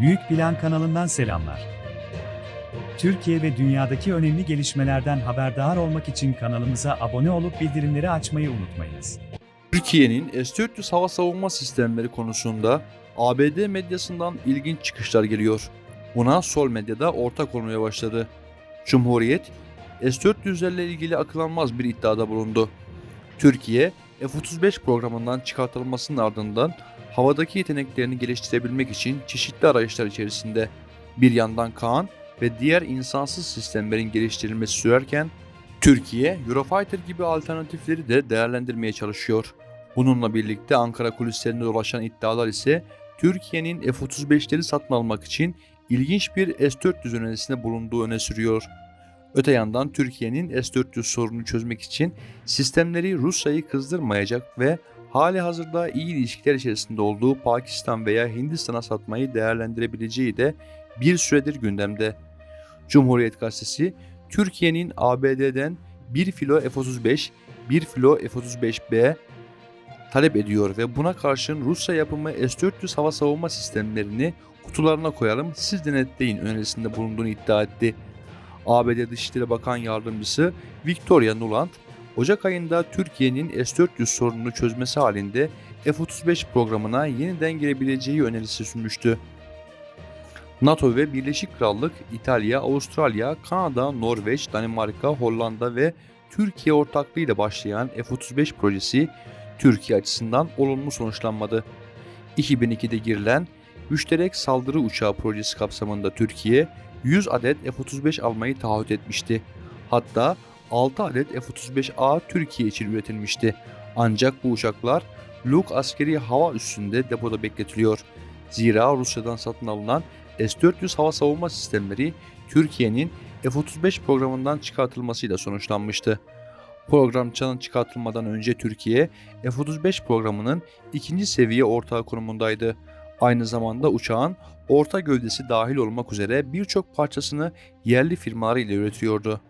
Büyük Plan kanalından selamlar. Türkiye ve dünyadaki önemli gelişmelerden haberdar olmak için kanalımıza abone olup bildirimleri açmayı unutmayınız. Türkiye'nin S-400 hava savunma sistemleri konusunda ABD medyasından ilginç çıkışlar geliyor. Buna sol medyada ortak olmaya başladı. Cumhuriyet, S-400'lerle ilgili akılanmaz bir iddiada bulundu. Türkiye, F-35 programından çıkartılmasının ardından havadaki yeteneklerini geliştirebilmek için çeşitli arayışlar içerisinde. Bir yandan Kaan ve diğer insansız sistemlerin geliştirilmesi sürerken, Türkiye, Eurofighter gibi alternatifleri de değerlendirmeye çalışıyor. Bununla birlikte Ankara kulislerinde dolaşan iddialar ise Türkiye'nin F-35'leri satın almak için ilginç bir S-400 önerisinde bulunduğu öne sürüyor. Öte yandan Türkiye'nin S-400 sorununu çözmek için sistemleri Rusya'yı kızdırmayacak ve hali hazırda iyi ilişkiler içerisinde olduğu Pakistan veya Hindistan'a satmayı değerlendirebileceği de bir süredir gündemde. Cumhuriyet Gazetesi, Türkiye'nin ABD'den 1 filo F-35, 1 filo F-35B talep ediyor ve buna karşın Rusya yapımı S-400 hava savunma sistemlerini kutularına koyalım siz denetleyin önerisinde bulunduğunu iddia etti. ABD Dışişleri Bakan Yardımcısı Victoria Nuland, Ocak ayında Türkiye'nin S-400 sorununu çözmesi halinde F-35 programına yeniden girebileceği önerisi sunmuştu. NATO ve Birleşik Krallık, İtalya, Avustralya, Kanada, Norveç, Danimarka, Hollanda ve Türkiye ortaklığıyla başlayan F-35 projesi Türkiye açısından olumlu sonuçlanmadı. 2002'de girilen Müşterek Saldırı Uçağı projesi kapsamında Türkiye 100 adet F-35 almayı taahhüt etmişti. Hatta 6 adet F-35A Türkiye için üretilmişti. Ancak bu uçaklar Luk askeri hava üssünde depoda bekletiliyor. Zira Rusya'dan satın alınan S-400 hava savunma sistemleri Türkiye'nin F-35 programından çıkartılmasıyla sonuçlanmıştı. Program çanın çıkartılmadan önce Türkiye F-35 programının ikinci seviye ortağı konumundaydı. Aynı zamanda uçağın orta gövdesi dahil olmak üzere birçok parçasını yerli firmalar ile üretiyordu.